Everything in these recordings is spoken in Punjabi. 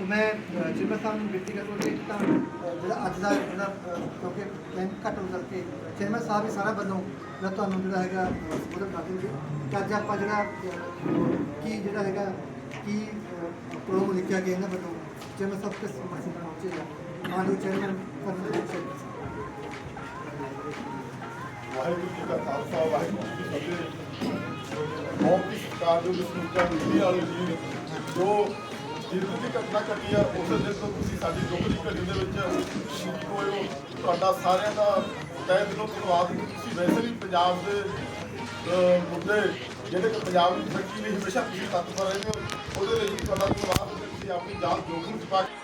ਸੋ ਮੈਂ ਜਿਵੇਂ ਸਾਹਿਬ ਨੂੰ ਬੇਨਤੀ ਕਰਦਾ ਕਿ ਤਾਂ ਜਿਹੜਾ ਅੱਜ ਦਾ ਜਿਹੜਾ ਕਿਉਂਕਿ ਟਾਈਮ ਘੱਟ ਹੋਣ ਕਰਕੇ ਚੇਅਰਮੈਨ ਸਾਹਿਬ ਵੀ ਸਾਰਾ ਵੱਲੋਂ ਜਿਹੜਾ ਤੁਹਾਨੂੰ ਜਿਹੜਾ ਹੈਗਾ ਸੰਬੋਧਨ ਕਰ ਦੇਣਗੇ ਕਿ ਅੱਜ ਆਪਾਂ ਜਿਹੜਾ ਕੀ ਜਿਹੜਾ ਹੈਗਾ, ਕੀ ਪ੍ਰੋਗਰਾਮ ਲਿਖਿਆ ਗਿਆ ਇਹਨਾਂ ਵੱਲੋਂ ਚੇਅਰਮੈਨ ਸਾਹਿਬ ਕਿਸ ਮਕਸਦ ਨਾਲ ਪਹੁੰਚੇਗਾ ਮਾਨਯੋਗ ਚੇਅਰਮੈਨ ਕਰਨ ਦੇ ਵਾਹਿਗੁਰੂ ਜੀ ਕਾ ਖਾਲਸਾ, ਵਾਹਿਗੁਰੂ ਜੀ ਕੀ ਫਤਿਹ। ਬਹੁਤ ਹੀ ਸਤਿਕਾਰ ਜੋ ਸਮੁੱਚਾ ਮੀਡੀਆ ਵਾਲੇ ਜੀ ਜੋ ਜਿਸ ਦੀ ਘਟਨਾ ਘਟੀ ਆ, ਉਸ ਦਿਨ ਤੋਂ ਤੁਸੀਂ ਸਾਡੀ ਦੁੱਖ ਦੀ ਘੜੀ ਦੇ ਵਿੱਚ ਸ਼ਹੀਦ ਹੋਏ ਹੋ। ਤੁਹਾਡਾ ਸਾਰਿਆਂ ਦਾ ਤਹਿ ਦਿਲੋਂ ਧੰਨਵਾਦ ਤੁਸੀਂ ਵੈਸੇ ਵੀ ਪੰਜਾਬ ਦੇ ਮੁੱਦੇ ਜਿਹੜੇ ਕਿ ਪੰਜਾਬ ਦੀ ਤਰੱਕੀ ਲਈ ਹਮੇਸ਼ਾ ਤੁਸੀਂ ਤਤਪਰ ਰਹੇ ਹੋ, ਉਹਦੇ ਲਈ ਵੀ ਤੁਹਾਡਾ ਧੰਨਵਾਦ ਤੁਸੀਂ ਆਪਣੀ ਜਾਨ ਜੋਖਮ ਚ ਪਾ ਕੇ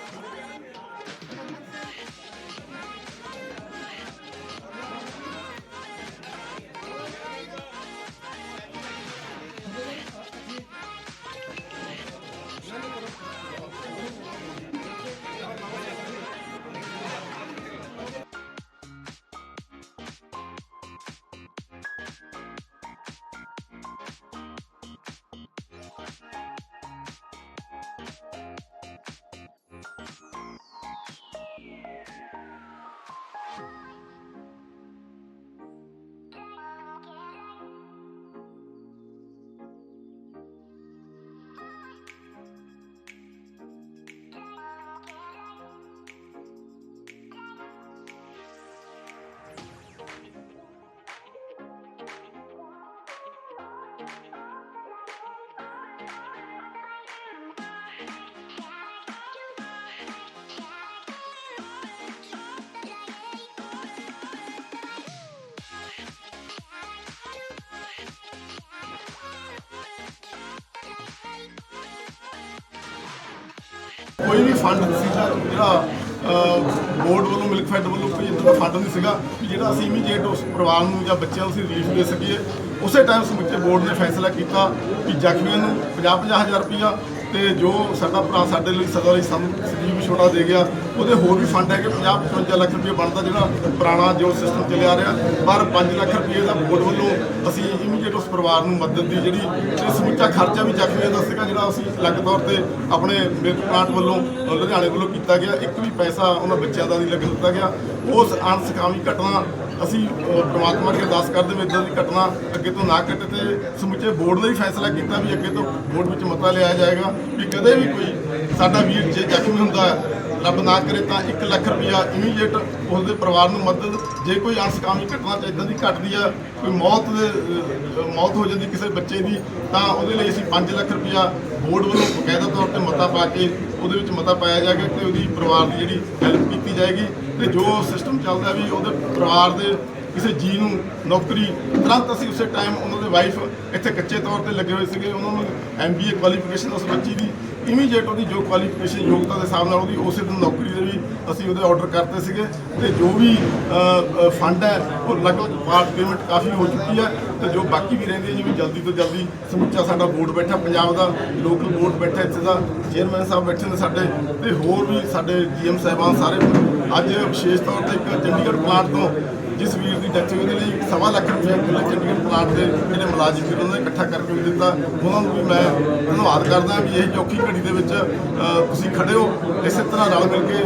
ਕੋਈ ਵੀ ਫੰਡ ਨਹੀਂ ਸੀਗਾ। ਜਿਹੜਾ ਬੋਰਡ ਵੱਲੋਂ ਮਿਲਕ ਫੈਡ ਵੱਲੋਂ ਕੋਈ ਇਦਾਂ ਦਾ ਫੰਡ ਨਹੀਂ ਸੀਗਾ। ਕਿ ਜਿਹੜਾ ਅਸੀਂ ਇਮੀਡੀਏਟ ਉਸ ਪਰਿਵਾਰ ਨੂੰ ਜਾਂ ਬੱਚਿਆਂ ਨੂੰ ਅਸੀਂ ਰਿਲੀਫ ਦੇ ਸਕੀਏ, ਉਸੇ ਟਾਈਮ ਸਮੁੱਚੇ ਬੋਰਡ ਨੇ ਫੈਸਲਾ ਕੀਤਾ ਕਿ ਜ਼ਖਮੀਆਂ ਨੂੰ 50 ਹਜ਼ਾਰ ਰੁਪਈਆ ਤੇ ਜੋ ਸਾਡਾ ਭਰਾ ਸਾਡੇ ਲਈ ਸਦਾ ਲਈ ਸੰਜੀਵ ਛੋਟਾ ਦੇ ਗਿਆ, ਉਹਦੇ ਹੋਰ ਵੀ ਫੰਡ ਹੈਗੇ 50 55 ਲੱਖ ਰੁਪਏ ਬਣਦਾ ਜਿਹੜਾ ਪੁਰਾਣਾ ਜੋ ਸਿਸਟਮ ਚੱਲਿਆ ਰਿਹਾ। ਪਰ 5 ਲੱਖ ਰੁਪਏ ਦਾ ਬੋਰਡ ਵੱਲੋਂ ਅਸੀਂ ਇਮੀਡੀਏਟ ਉਸ ਪਰਿਵਾਰ ਨੂੰ ਮਦਦ ਦੀ ਜਿਹੜੀ ਤੇ ਸਮੁੱਚਾ ਖਰਚਾ ਵੀ ਜ਼ਖਮੀਆਂ ਦਾ ਸੀਗਾ ਜਿਹੜਾ ਅਸੀਂ ਅਲੱਗ ਤੌਰ ਤੇ ਆਪਣੇ ਮਿਲਕ ਪਲਾਂਟ ਵੱਲੋਂ, ਲੁਧਿਆਣੇ ਵੱਲੋਂ ਕੀਤਾ ਗਿਆ। ਇੱਕ ਵੀ ਪੈਸਾ ਉਹਨਾਂ ਬੱਚਿਆਂ ਦਾ ਨਹੀਂ ਲੱਗਣ ਦਿੱਤਾ ਗਿਆ। ਉਸ ਅਣਸਕਾਮੀ ਘਟਨਾ ਅਸੀਂ ਅ, ਪ੍ਰਮਾਤਮਾ ਅੱਗੇ ਅਰਦਾਸ ਕਰਦੇ ਹਾਂ ਇਦਾਂ ਦੀ ਘਟਨਾ ਅੱਗੇ ਤੋਂ ਨਾ ਘਟੇ ਤੇ ਸਮੁੱਚੇ ਬੋਰਡ ਨੇ ਹੀ ਫੈਸਲਾ ਕੀਤਾ ਵੀ ਅੱਗੇ ਤੋਂ ਬੋਰਡ ਵਿੱਚ ਮਤਾ ਲਿਆ ਜਾਏਗਾ ਵੀ ਕਦੇ ਵੀ ਕੋਈ ਸਾਡਾ ਵੀਰ ਜੇ ਜ਼ਖਮੀ ਹੁੰਦਾ ਰੱਬ ਨਾ ਕਰੇ ਤਾਂ 1 ਲੱਖ ਰੁਪਇਆ ਇਮੀਡੀਏਟ ਉਸਦੇ ਪਰਿਵਾਰ ਨੂੰ ਮਦਦ ਜੇ ਕੋਈ ਅਣਸਕਾਮੀ ਘਟਨਾ ਚ ਇਦਾਂ ਦੀ ਘਟਦੀ ਆ ਕੋਈ ਮੌਤ ਦੇ ਮੌਤ ਹੋ ਜਾਂਦੀ ਕਿਸੇ ਬੱਚੇ ਦੀ ਤਾਂ ਉਹਦੇ ਲਈ ਅਸੀਂ 5 ਲੱਖ ਰੁਪਇਆ ਬੋਰਡ ਵੱਲੋਂ ਬਕਾਇਦਾ ਤੌਰ ਤੇ ਮਤਾ ਪਾ ਕੇ ਉਹਦੇ ਵਿੱਚ ਮਤਾ ਪਾਇਆ ਜਾਏਗਾ ਤੇ ਉਹਦੀ ਪਰਿਵਾਰ ਦੀ ਜਿਹੜੀ ਹੈਲਪ ਕੀਤੀ ਜਾਏਗੀ। ਤੇ ਜੋ ਸਿਸਟਮ ਚੱਲਦਾ ਵੀ ਉਹਦੇ ਪਰਿਵਾਰ ਦੇ ਕਿਸੇ ਜੀ ਨੂੰ ਨੌਕਰੀ, ਤੁਰੰਤ ਅਸੀਂ ਉਸੇ ਟਾਈਮ ਉਹਨਾਂ ਦੇ ਵਾਈਫ ਇੱਥੇ ਕੱਚੇ ਤੌਰ ਤੇ ਲੱਗੇ ਹੋਏ ਸੀਗੇ, ਉਹਨਾਂ ਨੂੰ ਐਮਬੀਏ ਕੁਆਲੀਫਿਕੇਸ਼ਨ ਉਸ ਬੱਚੀ ਦੀ ਇਮੀਡੀਏਟ ਉਹਦੀ ਜੋ ਕੁਆਲੀਫਿਕੇਸ਼ਨ ਯੋਗਤਾ ਦੇ ਹਿਸਾਬ ਨਾਲ ਉਹਦੀ, ਉਸੇ ਦਿਨ ਨੌਕਰੀ ਦੇ ਵੀ ਅਸੀਂ ਉਹਦੇ ਆਰਡਰ ਕਰਤੇ ਸੀਗੇ ਤੇ ਜੋ ਵੀ ਫੰਡ ਹੈ, ਉਹ ਲਗਭਗ ਪਾਰਟ ਪੇਮੈਂਟ ਕਾਫੀ ਹੋ ਚੁੱਕੀ ਹੈ ਤੇ ਜੋ ਬਾਕੀ ਵੀ ਰਹਿੰਦੀ ਹੈ, ਜਿਵੇਂ ਜਲਦੀ ਤੋਂ ਜਲਦੀ ਸਮੁੱਚਾ ਸਾਡਾ ਬੋਰਡ ਬੈਠਾ, ਪੰਜਾਬ ਦਾ ਲੋਕਲ ਬੋਰਡ ਬੈਠਾ, ਇੱਥੇ ਦਾ ਚੇਅਰਮੈਨ ਸਾਹਿਬ ਬੈਠੇ ਨੇ ਸਾਡੇ ਤੇ ਹੋਰ ਵੀ ਸਾਡੇ ਜੀਐਮ ਸਾਹਿਬਾਨ ਸਾਰੇ, ਅੱਜ ਵਿਸ਼ੇਸ਼ ਤੌਰ ਤੇ ਇੱਕ ਚੰਡੀਗੜ੍ਹ ਪਲਾਂਟ ਤੋਂ ਜਿਸ ਵੀਰ ਦੀ ਡੈਥ ਹੋਈ, ਉਹਦੇ ਲਈ ਸਵਾ ਲੱਖ ਰੁਪਏ ਕੁੱਲ ਚੰਡੀਗੜ੍ਹ ਪਲਾਂਟ ਦੇ ਜਿਹੜੇ ਮੁਲਾਜ਼ਮ ਸੀ ਉਹਨਾਂ ਨੇ ਇਕੱਠਾ ਕਰਕੇ ਵੀ ਦਿੱਤਾ। ਉਹਨਾਂ ਨੂੰ ਵੀ ਮੈਂ ਧੰਨਵਾਦ ਕਰਦਾ ਵੀ ਇਹ ਚੌਕੀ ਘੜੀ ਦੇ ਵਿੱਚ ਤੁਸੀਂ ਖੜੇ ਹੋ। ਇਸੇ ਤਰ੍ਹਾਂ ਰਲ ਮਿਲ ਕੇ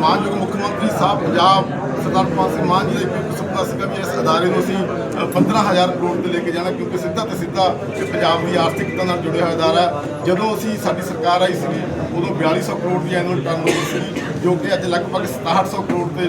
ਮਾਨਯੋਗ ਮੁੱਖ ਮੰਤਰੀ ਸਾਹਿਬ ਪੰਜਾਬ ਸਰਦਾਰ ਭਗਵੰਤ ਸਿੰਘ ਮਾਨ ਜੀ ਦਾ ਇੱਕ ਸੁਪਨਾ ਸੀਗਾ ਵੀ ਇਸ ਅਦਾਰੇ ਨੂੰ ਅਸੀਂ ਅ, 15000 ਕਰੋੜ ਤੇ ਲੈ ਕੇ ਜਾਣਾ ਕਿਉਂਕਿ ਸਿੱਧਾ ਤੇ ਸਿੱਧਾ ਪੰਜਾਬ ਦੀ ਆਰਥਿਕਤਾ ਨਾਲ ਜੁੜਿਆ ਹੋਇਆ ਅਦਾਰਾ ਹੈ। ਜਦੋਂ ਅਸੀਂ ਸਾਡੀ ਸਰਕਾਰ ਆਈ ਸੀ ਉਦੋਂ 4200 ਕਰੋੜ ਦੀ ਐਨੂਅਲ ਟਰਨਓਵਰ ਸੀ ਜੋ ਕਿ ਅੱਜ ਲਗਭਗ 6700 ਕਰੋੜ ਤੇ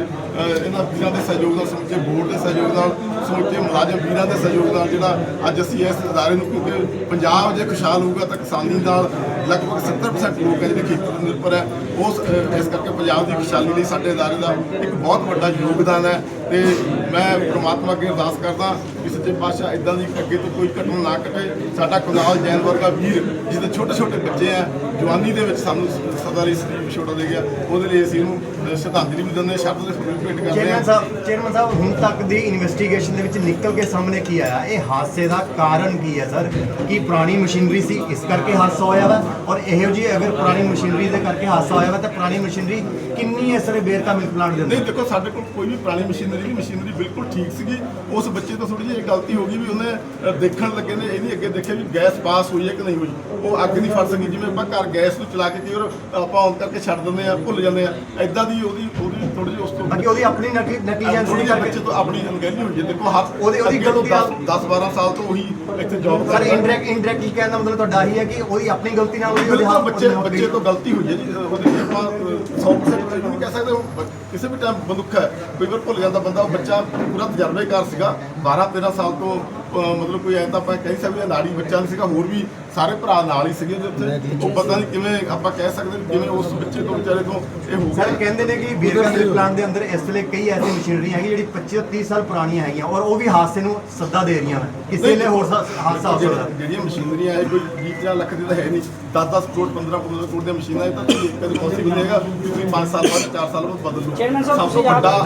ਇਹਨਾਂ ਵੀਰਾਂ ਦੇ ਸਹਿਯੋਗ ਨਾਲ ਸਮੁੱਚੇ ਬੋਰਡ ਦੇ ਸਹਿਯੋਗ ਨਾਲ ਸਮੁੱਚੇ ਮੁਲਾਜ਼ਮ ਵੀਰਾਂ ਦੇ ਸਹਿਯੋਗ ਨਾਲ ਜਿਹੜਾ ਅੱਜ ਅਸੀਂ ਇਸ ਅਦਾਰੇ ਨੂੰ ਕਿਉਂਕਿ ਪੰਜਾਬ ਜੇ ਖੁਸ਼ਹਾਲ ਹੋਊਗਾ ਤਾਂ ਕਿਸਾਨੀ ਨਾਲ ਲਗਭਗ 70% ਲੋਕ ਹੈ ਜਿਹੜੇ ਖੇਤੀ ਤੇ ਨਿਰਭਰ ਹੈ ਉਸ ਇਸ ਕਰਕੇ ਪੰਜਾਬ ਦੀ ਖੁਸ਼ਹਾਲੀ ਲਈ ਸਾਡੇ ਅਦਾਰੇ ਦਾ ਇੱਕ ਬਹੁਤ ਵੱਡਾ ਯੋਗਦਾਨ ਹੈ ਤੇ ਮੈਂ ਪ੍ਰਮਾਤਮਾ ਅੱਗੇ ਅਰਦਾਸ ਕਰਦਾ ਕਿ ਸੱਚੇ ਪਾਤਸ਼ਾਹ ਇਦਾਂ ਦੀ ਅੱਗੇ ਤੋਂ ਕੋਈ ਘਟਨਾ ਨਾ ਘਟੇ। ਸਾਡਾ ਕੁਨਾਲ ਜੈਨ ਵਰਗਾ ਵੀਰ ਜਿਹਦੇ ਛੋਟੇ ਛੋਟੇ ਬੱਚੇ ਆ ਜਵਾਨੀ ਦੇ ਵਿੱਚ ਸਾਨੂੰ ਸਦਾ ਲਈ ਸਰੀਰ ਛੋਟਾ ਦੇ ਗਿਆ। ਉਹਦੇ ਲਈ ਅਸੀਂ ਇਹਨੂੰ ਸ਼ਰਧਾਂਜਲੀ ਵੀ ਦਿੰਦੇ ਸ਼ਬਦ ਦੇ ਫੁੱਲ ਭੇਟ ਕਰਦੇ ਚੇਅਰਮੈਨ ਸਾਹਿਬ ਚੇਅਰਮੈਨ ਸਾਹਿਬ ਹੁਣ ਤੱਕ ਦੀ ਇਨਵੈਸਟੀਗੇਸ਼ਨ ਦੇ ਵਿੱਚ ਨਿਕਲ ਕੇ ਸਾਹਮਣੇ ਕੀ ਆਇਆ? ਇਹ ਹਾਦਸੇ ਦਾ ਕਾਰਨ ਕੀ ਹੈ ਸਰ? ਕੀ ਪੁਰਾਣੀ ਮਸ਼ੀਨਰੀ ਸੀ? ਇਸ ਕਰਕੇ ਹਾਦਸਾ ਹੋਇਆ ਵਾ? ਔਰ ਇਹੋ ਜੀ ਅਗਰ ਪੁਰਾਣੀ ਮਸ਼ੀਨਰੀ ਦੇ ਕਰਕੇ ਹਾਦਸਾ ਹੋਇਆ ਵਾ ਤਾਂ ਪੁਰਾਣੀ ਮਸ਼ੀਨਰੀ ਕਿੰਨੀ ਹੈ ਸਰ ਬੇਰਕਾ ਮਿਲਕ ਪਲਾਂਟ ਦੇ ਨਹੀਂ ਦੇਖੋ ਸਾਡੇ ਕੋਲ ਕੋਈ ਵੀ ਪੁਰਾਣੀ ਮਸ਼ੀਨਰੀ ਨਹੀਂ। ਮਸ਼ੀਨਰੀ ਬਿਲਕੁਲ ਠੀਕ ਸੀਗੀ। ਉਸ ਬੱਚੇ ਤੋਂ ਥੋੜੀ ਇਹ ਗਲਤੀ ਹੋ ਗਈ ਵੀ ਉਹਨੇ ਦੇਖਣ ਲੱਗੇ ਨੇ ਇਹ ਨਹੀਂ ਅੱਗੇ ਦੇਖਿਆ ਵੀ ਗੈਸ ਪਾਸ ਹੋਈ ਹੈ ਕਿ ਨਹੀਂ ਹੋਈ। ਉਹ ਅੱਗ ਨਹੀਂ ਫੜ ਸਕੀ ਜਿਵੇਂ ਆਪਾਂ ਘਰ ਗੈਸ ਨੂੰ ਚਲਾ ਕੇ ਕਈ ਵਾਰ ਆਪਾਂ ਔਨ ਕਰਕੇ ਛੱਡ ਦਿੰਦੇ ਆ ਭੁੱਲ ਜਾਂਦੇ ਆ ਐਦਾਂ ਦੀ ਉਹਦੀ ਉਹਦੀ ਥੋੜੀ ਜਿਹੀ ਉਸ ਤੋਂ ਬਾਕੀ ਉਹਦੀ ਆਪਣੀ ਨੈਗਲੀਜੈਂਸ ਨਹੀਂ ਕਰਕੇ ਬੱਚੇ ਤੋਂ ਆਪਣੀ ਅਣਗਹਿਲੀ ਹੋਈ ਹੈ। ਦੇਖੋ ਹੱਥ ਉਹਦੀ- ਉਹਦੀ ਅੱਗੇ ਗਲਤੀ ਆ। 10 12 ਸਾਲ ਤੋਂ ਉਹੀ ਇੱਥੇ ਜੌਬ ਸਰ ਇੰਡਾਇਰੈਕਟ ਇੰਡਾਇਰੈਕਟ ਕੀ ਕਹਿਣ ਦਾ ਮਤਲਬ ਤੁਹਾਡਾ ਇਹੀ ਹੈ ਕਿ ਉਹਦੀ ਆਪਣੀ ਗਲਤੀ ਨਾਲ ਉਹਦੀ ਹੱਥ ਬੱਚੇ ਬੱਚੇ ਤੋਂ ਗਲਤੀ ਹੋਈ ਹੈ ਜੀ। ਉਹਦੇ ਆਪਾਂ ਅ, 100% ਇਹ ਨਹੀਂ ਕਹਿ ਸਕਦੇ ਕਿਸੇ ਵੀ ਟਾਈਮ ਬੰਦੁਕ ਹੈ ਕੋਈ ਵਾਰ ਭੁੱਲ ਜਾਂਦਾ ਬੰਦਾ ਉਹ ਬੱਚਾ ਪੂਰਾ ਤਜਰਬੇਕਾਰ ਸੀਗਾ। 12 13 ਸਾਲ ਤੋਂ ਮਤਲਬ ਕੋਈ ਐਂ ਤਾਂ ਆਪਾਂ ਕਹਿ ਸਕਦੇ ਹਾਂ ਨਾੜੀ ਬੱਚਾ ਨਹੀਂ ਸੀਗਾ ਹੋਰ ਵੀ ਸਾਰੇ ਭਰਾ ਨਾਲ ਹੀ ਸੀਗੇ ਉਹਦੇ ਉੱਤੇ। ਉਹ ਪਤਾ ਨਹੀਂ ਕਿਵੇਂ ਆਪਾਂ ਕਹਿ ਸਕਦੇ ਕਿਵੇਂ ਉਸ ਬੱਚੇ ਤੋਂ ਵਿਚਾਰੇ ਤੋਂ ਇਹ ਹੋ ਸਰ ਗਿਆ ਕਹਿੰਦੇ ਨੇ ਕਿ ਬੀਰਗੰਜ ਪਲਾਂਟ ਦੇ ਅੰਦਰ ਇਸ ਵੇਲੇ ਕਈ ਐਸੀ ਮਸ਼ੀਨਰੀ ਹੈਗੀ ਜਿਹੜੀ 25 ਤੋਂ 30 ਸਾਲ ਪੁਰਾਣੀਆਂ ਹੈਗੀਆਂ ਔਰ ਉਹ ਵੀ ਹਾਦਸੇ ਨੂੰ ਸੱਦਾ ਦੇ ਰਹੀਆਂ ਨੇ। ਕਿਸੇ ਵੇਲੇ ਹੋਰ ਹਾਦਸਾ ਹੋ ਸਕਦਾ। ਜਿਹੜੀ- ਜਿਹੜੀਆਂ ਮਸ਼ੀਨਰੀਆਂ ਇਹ ਕੋਈ 20 ਲੱਖ ਦੀ ਤਾਂ ਹੈ ਨਹੀਂ। 10-10 ਕਰੋੜ 15 15 ਕਰੋੜ ਦੀਆਂ ਮਸ਼ੀਨਾਂ ਇਹ ਤਾਂ ਕਦੇ ਪੋਸੀਬਲ ਨਹੀਂ ਹੈਗਾ। ਕਿ ਤੁਸੀਂ 5 ਸਾਲ ਬਾਅਦ 4 ਸਾਲ ਬਾਅਦ ਬਦਲ ਸਾਹਿਬ ਸਭ ਤੋਂ ਤੁਸੀਂ ਆਪ ਵੱਡਾ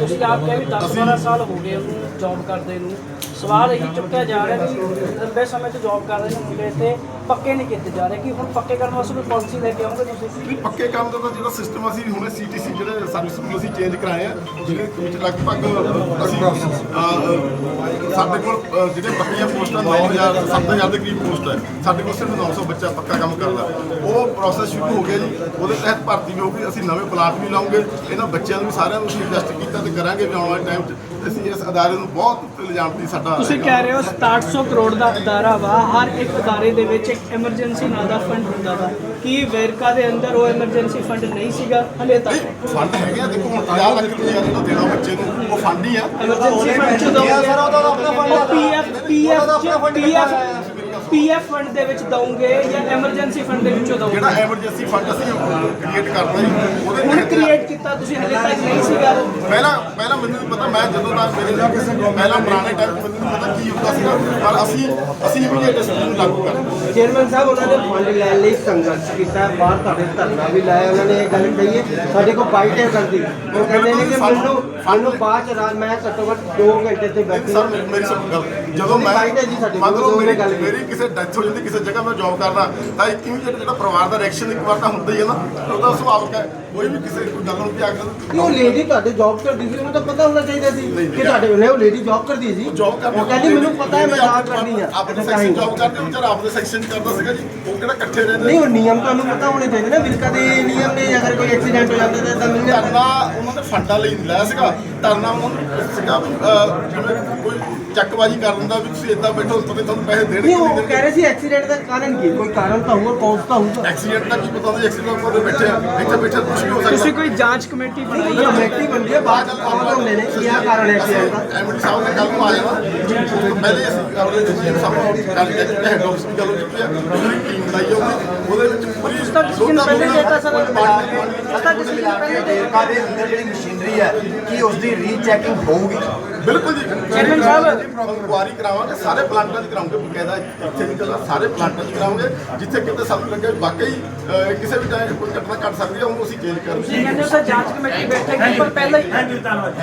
ਤੁਸੀਂ ਆਪ ਕਿਹਾ ਵੀ 10 12 ਸਾਲ ਹੋ ਗਏ ਉਹਨੂੰ ਜੌਬ ਕਰਦੇ ਨੂੰ। ਸਵਾਲ ਇਹੀ ਚੁੱਕਿਆ ਜਾ ਰਿਹਾ ਕਿ ਲੰਬੇ ਸਮੇਂ ਤੋਂ ਜੌਬ ਕਰ ਰਹੇ ਨੇ ਮੁੰਡੇ ਤੇ, ਪੱਕੇ ਨਹੀਂ ਕੀਤੇ ਜਾ ਰਹੇ। ਕਿ ਹੁਣ ਪੱਕੇ ਕਰਨ ਵਾਸਤੇ ਕੋਈ ਪਾਲਿਸੀ ਲੈ ਕੇ ਆਉਂਗੇ ਤੁਸੀਂ? ਵੀ ਪੱਕੇ ਕੰਮ ਦਾ ਤਾਂ ਜਿਹੜਾ ਸਿਸਟਮ ਅਸੀਂ ਹੁਣੇ ਸੀਟੀਸੀ ਜਿਹੜੇ ਸਰਵਿਸ ਨੂੰ ਅਸੀਂ ਚੇਂਜ ਕਰਾਏ ਆ ਜਿਹਦੇ ਵਿੱਚ ਲਗਭਗ ਅਸੀਂ ਸਾਡੇ ਕੋਲ ਜਿਹੜੇ ਪੱਕੀਆਂ ਪੋਸਟਾਂ 9000 7000 ਦੇ ਕਰੀਬ ਪੋਸਟ ਹੈ। ਸਾਡੇ ਕੋਲ ਸਿਰਫ 900 ਬੱਚਾ ਪੱਕਾ ਕੰਮ ਕਰਦਾ। ਉਹ ਪ੍ਰੋਸੈਸ ਸ਼ੁਰੂ ਹੋ ਗਿਆ ਜੀ। ਉਹਦੇ ਤਹਿਤ ਭਰਤੀ ਵੀ ਹੋਊਗੀ। ਅਸੀਂ ਨਵੇਂ ਪਲਾਟ ਵੀ ਲਾਉਂਗੇ। ਇਹਨਾਂ ਬੱਚਿਆਂ ਨੂੰ ਵੀ ਸਾਰਿਆਂ ਨੂੰ ਅਸੀਂ ਇਨਵੈਸਟ ਕੀਤਾ ਤੇ ਕਰਾਂਗੇ ਵੀ ਆਉਣ ਵਾਲੇ ਟਾਈਮ 'ਚ। ਅਸੀਂ ਇਸ ਅਦਾਰੇ ਨੂੰ ਬਹੁਤ ਉੱਤੇ ਲਿਜਾਣ ਦੀ ਸਾਡਾ ਤੁਸੀਂ ਕਹਿ ਰਹੇ ਹੋ 6700 ਕਰੋੜ ਦਾ ਅਦਾਰਾ ਵਾ ਹਰ ਇੱਕ ਅਦਾਰੇ ਦੇ ਵਿੱਚ ਇੱਕ ਐਮਰਜੈਂਸੀ ਨਾਂ ਦਾ ਫੰਡ ਹੁੰਦਾ ਵਾ। ਕੀ ਵੇਰਕਾ ਦੇ ਅੰਦਰ ਉਹ ਐਮਰਜੈਂਸੀ ਫੰਡ ਨਹੀਂ ਸੀਗਾ ਹਲੇ ਤੱਕ? ਫੰਡ ਹੈਗੇ ਆ ਦੇਖੋ ਹੁਣ 50 ਲੱਖ ਰੁਪਏ ਜਿਹੜਾ ਦੇਣਾ ਬੱਚੇ ਨੂੰ ਉਹ ਫੰਡ ਹੀ ਆ। ਐਮਰਜੈਂਸੀ ਫੰਡ ਚ ਦੋਗੇ PF PF PF PF fund ਦੇ ਵਿੱਚ ਦਵੋਗੇ ਜਾਂ ਐਮਰਜੈਂਸੀ ਫੰਡ ਦੇ ਵਿੱਚੋਂ ਦਵੋਗੇ ਜਿਹੜਾ ਐਮਰਜੈਂਸੀ ਫੰਡ ਅਸੀਂ ਕ੍ਰੀਏਟ ਕਰਦਾ ਜੀ ਉਹਦੇ ਹੁਣ ਕ੍ਰੀਏਟ ਕੀਤਾ ਤੁਸੀਂ ਹਲੇ ਤੱਕ ਨਹੀਂ ਸੀਗਾ ਪਹਿਲਾਂ ਪਹਿਲਾਂ ਮੈਨੂੰ ਪਤਾ ਮੈਂ ਜਦੋਂ ਦਾ ਮੇਰੇ ਪਹਿਲਾਂ ਪੁਰਾਣੇ ਟਾਈਮ ਮੈਨੂੰ ਪਤਾ ਕੀ ਹੁੰਦਾ ਪਰ ਅਸੀਂ ਅਸੀਂ ਵੀ ਇਹ ਸਕੀਮ ਨੂੰ ਲਾਗੂ ਕਰਦੇ ਚੇਅਰਮੈਨ ਸਾਹਿਬ ਉਹਨਾਂ ਨੇ ਫੰਡ ਲੈਣ ਲਈ ਸੰਘਰਸ਼ ਕੀਤਾ। ਬਾਹਰ ਤੁਹਾਡੇ ਧਰਨਾ ਵੀ ਲਾਇਆ ਉਹਨਾਂ ਨੇ ਇਹ ਗੱਲ ਕਹੀ ਹੈ। ਸਾਡੇ ਕੋਲ ਬਾਈਟ ਹੈ ਕਰਦੀ। ਉਹ ਕਹਿੰਦੇ ਨੇ ਕਿ ਮੈਨੂੰ ਮੈਨੂੰ ਬਾਅਦ ਚ ਰਾਤ ਮੈਂ ਘੱਟੋ ਘੱਟ 2 ਘੰਟੇ ਤੇ ਬੈਠੀ ਸਰ ਮੇਰੀ ਮੇਰੀ ਸਭ ਗੱਲ। ਜਦੋਂ ਮੈਂ ਬਾਈਟ ਹੈ ਜੀ ਸਾਡੇ ਕੋਲ, ਮਤਲਬ ਜੋ ਮੇਰੀ ਉਹਨੇ ਗੱਲ ਕੀਤੀ। ਮੇਰੀ ਕਿਸੇ ਡੈਥ ਹੋ ਜਾਂਦੀ ਕਿਸੇ ਜਗ੍ਹਾ ਮੈਂ ਜੌਬ ਕਰਦਾ ਤਾਂ ਇੱਕ ਇਮੀਡੀਏਟ ਜਿਹੜਾ ਪਰਿਵਾਰ ਦਾ ਰਿਐਕਸ਼ਨ ਇੱਕ ਵਾਰ ਤਾਂ ਹੁੰਦਾ ਹੀ ਹੈ ਨਾ। ਉਹਦਾ ਸੁਭਾਵਿਕ ਹੈ। ਕੋਈ ਵੀ ਕਿਸੇ ਕੋਈ ਗੱਲ ਹੁੰਦੀ ਆ ਕੇ ਉਹ ਲੇਡੀ ਤੁਹਾਡੇ ਜੌਬ ਕਰਦੀ ਸੀ ਉਹਨੂੰ ਤਾਂ ਪਤਾ ਹੋਣਾ ਚਾਹੀਦਾ ਸੀ ਕਿ ਤੁਹਾਡੇ ਵੇਲੇ ਉਹ ਲੇਡੀ ਜੌਬ ਕਰਦੀ ਸੀ। ਜੌਬ ਕਰਦਾ ਉਹ ਕਹਿੰਦੀ ਮੈਨੂੰ ਪਤਾ ਹੈ ਮੈਂ ਜੌਬ ਕਰਨੀ ਆ। ਆਪਣੇ ਸੈਕਸ਼ਨ। ਜੌਬ ਕਰਦੇ ਉਹ ਵਿਚਾਰਾ ਆਪਣੇ ਸੈਕਸ਼ਨ ਕਰਦਾ ਸੀਗਾ ਜੀ। ਉਹ ਕਿਹੜਾ ਇਕੱਠੇ ਰਹਿੰਦੇ ਨਹੀਂ ਉਹ ਨਿਯਮ ਤੁਹਾਨੂੰ ਪਤਾ ਹੋਣੇ ਚਾਹੀਦੇ ਨਾ ਵਿਲਕਾ ਦੇ ਨਿਯਮ ਨੇ ਅਗਰ ਕੋਈ ਐਕਸੀਡੈਂਟ ਹੋ ਜਾਂਦਾ ਤਾਂ ਮਿਲਣਾ ਧਰਨਾ ਉਹਨਾਂ ਦੇ ਫੰਡਾਂ ਲਈ ਲਾਇਆ ਸੀਗਾ। ਧਰਨਾ ਉਹਨਾਂ ਨੂੰ ਸੀਗਾ ਵੀ ਕੋਈ ਚੱਕਬਾਜੀ ਕਰ ਦਿੰਦਾ ਵੀ ਤੁਸੀਂ ਇਦਾਂ ਬੈਠੋ ਤੁਸੀਂ ਤੁਹਾਨੂੰ ਪੈਸੇ ਦੇਣਗੇ ਨਹੀਂ ਉਹ ਕਹਿ ਰਹੇ ਸੀ ਐਕਸੀਡੈਂਟ ਦਾ ਕਾਰਨ ਕੀ ਕੋਈ ਕਾਰਨ ਤਾਂ ਹੋਊਗਾ ਕੌਜ਼ ਤਾਂ ਹੋਊਗਾ। ਐਕਸੀਡੈਂਟ ਦਾ ਕੀ ਪਤਾ ਹੁੰਦਾ ਐਕਸੀਡੈਂਟ ਕੋਲ ਬੈਠੇ ਆ ਇੱਥੇ ਬੈਠੇ ਕੁਝ ਵੀ ਹੋ ਸਕਦਾ ਤੁਸੀਂ ਕੋਈ ਜਾਂਚ ਕਮੇਟੀ ਬਣਾਈ ਹੈ ਕਮੇਟੀ ਬਣਦੀ ਹੈ ਬਾਅਦ ਹੁੰਦੇ ਨੇ ਕੀ ਕਾਰਨ ਹੈ ਐਕਸੀਡੈਂਟ ਦਾ ਐਮਡੀ ਸਾਹਿਬ ਨੇ ਕੱਲ ਨੂੰ ਆ ਜਾਣਾ। ਪਹਿਲੇ ਅਸੀਂ ਆਪਣੇ ਸਾਹਿਬ ਕੀਤੀ ਹੈ ਹੈਡ ਆਫਿਸ ਦੀ ਗੱਲ ਚੁੱਕੀ ਹੈ ਪੂਰੀ ਟੀਮ ਉਹਦੇ ਵਿੱਚ ਪੂਰੀ ਤਾਂ ਕਿਸੇ ਦਿਨ ਪਹਿਲੇ ਡੇਟਾ ਸਰ? ਪਤਾ ਕਿਸੇ ਦਿਨ ਪਹਿਲੇ ਵੇਰਕਾ ਦੇ ਅੰਦਰ ਜਿਹੜੀ ਮਸ਼ੀਨਰੀ ਹੈ ਕੀ ਉਸ ਦੀ ਰੀਚੈਕਿੰਗ ਹੋਊਗੀ? ਬਿਲਕੁਲ ਜੀ। ਚੇਅਰਮੈਨ ਸਾਹਿਬ ਇਨਕੁਆਰੀ ਕਰਾਵਾਂਗੇ ਸਾਰੇ ਪਲਾਂਟਾਂ 'ਚ ਕਰਾਵਾਂਗੇ ਬਕਾਇਦਾ ਇੱਥੇ ਨਹੀਂ ਚੱਲਣਾ ਸਾਰੇ ਪਲਾਂਟਾਂ 'ਚ ਕਰਾਵਾਂਗੇ ਜਿੱਥੇ ਕਿਤੇ ਸਾਨੂੰ ਲੱਗੇ ਵੀ ਵਾਕਈ ਕਿਸੇ ਵੀ ਟਾਈਮ ਕੋਈ ਘਟਨਾ ਘਟ ਸਕਦੀ ਹੈ ਉਹਨੂੰ ਅਸੀਂ ਜੀ ਕਹਿੰਦੇ ਤਾਂ ਜਾਂਚ ਕਮੇਟੀ ਬੈਠੇਗੀ ਪਰ ਪਹਿਲਾਂ ਹੀ ਥੈਂਕ ਯੂ ਧੰਨਵਾਦ।